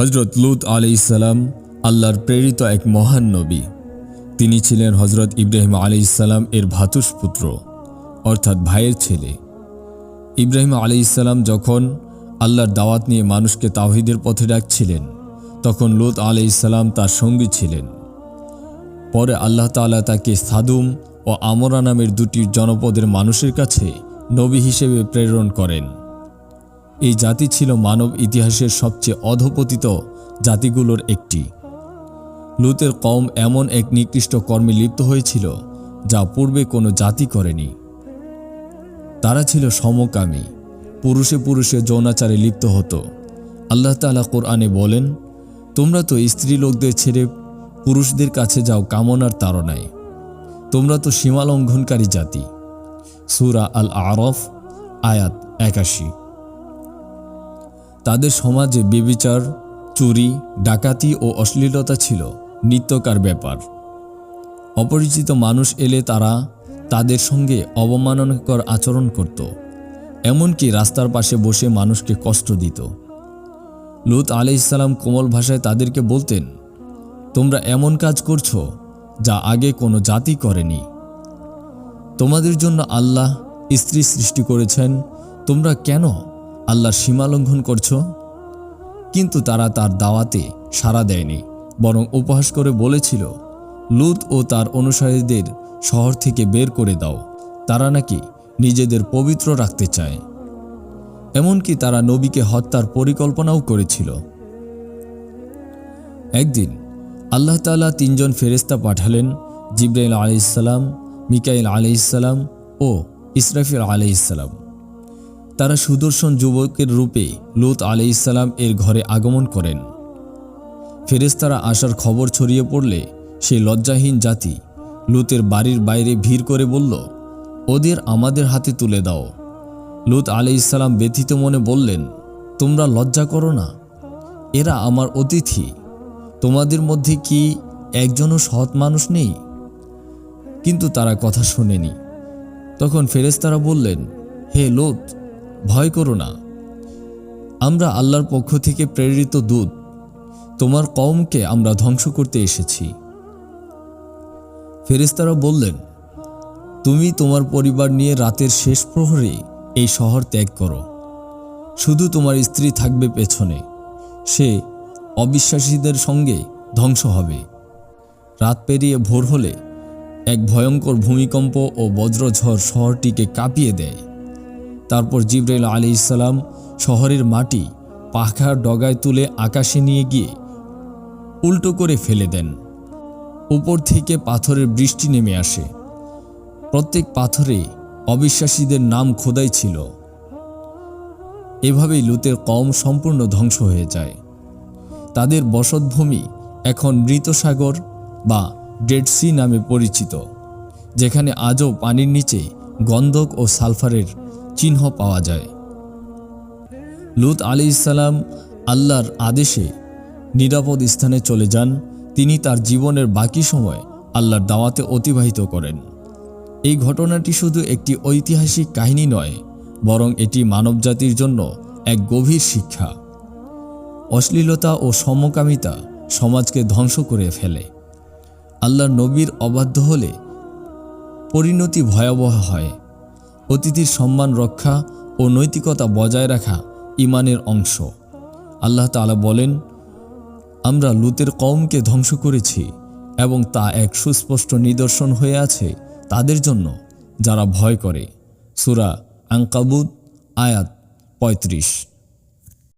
হজরত লুত আলি ইসালাম আল্লাহর প্রেরিত এক মহান নবী। তিনি ছিলেন হজরত ইব্রাহিম আলি ইসালাম এর ভাতুষপুত্র অর্থাৎ ভাইয়ের ছেলে। ইব্রাহিম আলি ইসালাম যখন আল্লাহর দাওয়াত নিয়ে মানুষকে তাওহিদের পথে ডাকছিলেন, তখন লুত আলি ইসালাম তার সঙ্গী ছিলেন। পরে আল্লাহ তাআলা তাকে সাদুম ও আমরা নামের দুটি জনপদের মানুষের কাছে নবী হিসেবে প্রেরণ করেন। এই জাতি ছিল মানব ইতিহাসের সবচেয়ে অধপতিত জাতিগুলোর একটি। লুতের কম এমন এক নিকৃষ্ট কর্মে লিপ্ত হয়েছিল, যা পূর্বে কোনো জাতি করেনি। তারা ছিল সমকামী, পুরুষে পুরুষে যৌনাচারে লিপ্ত হতো। আল্লাহ তাআলা কোরআনে বলেন, তোমরা তো স্ত্রী লোকদের ছেড়ে পুরুষদের কাছে যাও কামনার তাড়নায়। তোমরা তো সীমালঙ্ঘনকারী জাতি। সুরা আল আরফ আয়াত একাশি। তাদের সমাজে বেবিচার, চুরি, ডাকাতি ও অশ্লীলতা ছিল নিত্যকার ব্যাপার। অপরিচিত মানুষ এলে তারা তাদের সঙ্গে অবমাননাকর আচরণ করত, এমনকি রাস্তার পাশে বসে মানুষকে কষ্ট দিত। লুত আলাইসাল্লাম কোমল ভাষায় তাদেরকে বলতেন, তোমরা এমন কাজ করছ যা আগে কোনো জাতি করেনি। তোমাদের জন্য আল্লাহ স্ত্রী সৃষ্টি করেছেন, তোমরা কেন আল্লাহর সীমা লঙ্ঘন করছ? কিন্তু তারা তার দাওয়াতে সাড়া দেয়নি, বরং উপহাস করে বলেছিল, লুত ও তার অনুসারীদের শহর থেকে বের করে দাও। তারা নাকি নিজেদের পবিত্র রাখতে চায়। এমনকি তারা নবীকে হত্যার পরিকল্পনাও করেছিল। একদিন আল্লাহ তাআলা তিনজন ফেরেস্তা পাঠালেন, জিব্রাইল আলাইসাল্লাম মিকাইল আলাইসাল্লাম ও ইসরাফিল আলাইসাল্লাম তারা সুদর্শন যুবকের রূপে লুত আলাইসাল্লাম এর ঘরে আগমন করেন। ফেরেস্তারা আসার খবর ছড়িয়ে পড়লে সে লজ্জাহীন জাতি লুতের বাড়ির বাইরে ভিড় করে বলল, ওদের আমাদের হাতে তুলে দাও। লুত আলাইসাল্লাম ব্যথিত মনে বললেন, তোমরা লজ্জা করো না, এরা আমার অতিথি। তোমাদের মধ্যে কি একজনও সৎ মানুষ নেই? কিন্তু তারা কথা শোনেনি। তখন ফেরেস্তারা বললেন, হে লোত ভয় করো না। আমরা আল্লাহর পক্ষ থেকে প্রেরিত দূত। তোমার কমকে আমরা ধ্বংস করতে এসেছি। ফেরেস্তারা বললেন, তুমি তোমার পরিবার নিয়ে রাতের শেষ প্রহরে এই শহর ত্যাগ করো। শুধু তোমার স্ত্রী থাকবে পেছনে। সে অবিশ্বাসীদের সঙ্গে ধ্বংস হবে। রাত পেরিয়ে ভোর হলে এক ভয়ঙ্কর ভূমিকম্প ও বজ্রঝড় শহরটিকে কাঁপিয়ে দেয়। তারপর জিব্রাইল আলী ইসলাম শহরের মাটি পাখার ডগায় তুলে আকাশে নিয়ে গিয়ে উল্টো করে ফেলে দেন। উপর থেকে পাথরের বৃষ্টি নেমে আসে। প্রত্যেক পাথরে অবিশ্বাসীদের নাম খোদাই ছিল। এভাবেই লুতের কম সম্পূর্ণ ধ্বংস হয়ে যায়। তাদের বসতভূমি এখন মৃত সাগর বা ডেডসি নামে পরিচিত, যেখানে আজও পানির নিচে গন্ধক ও সালফারের চিহ্ন পাওয়া যায়। লুত আলি ইসালাম আল্লাহর আদেশে নিরাপদ স্থানে চলে যান। তিনি তার জীবনের বাকি সময় আল্লাহর দাওয়াতে অতিবাহিত করেন। এই ঘটনাটি শুধু একটি ঐতিহাসিক কাহিনী নয়, বরং এটি মানবজাতির জন্য এক গভীর শিক্ষা। অশ্লীলতা ও সমকামিতা সমাজকে ধ্বংস করে ফেলে। আল্লাহর নবীর অবাধ্য হলে পরিণতি ভয়াবহ হয়। অতিথির সম্মান রক্ষা ও নৈতিকতা বজায় রাখা ইমানের অংশ। আল্লাহ তালা বলেন, আমরা লুতের কমকে ধ্বংস করেছি এবং তা এক সুস্পষ্ট নিদর্শন হয়ে আছে তাদের জন্য, যারা ভয় করে। সুরা আঙ্কাবুদ আয়াত পঁয়ত্রিশ।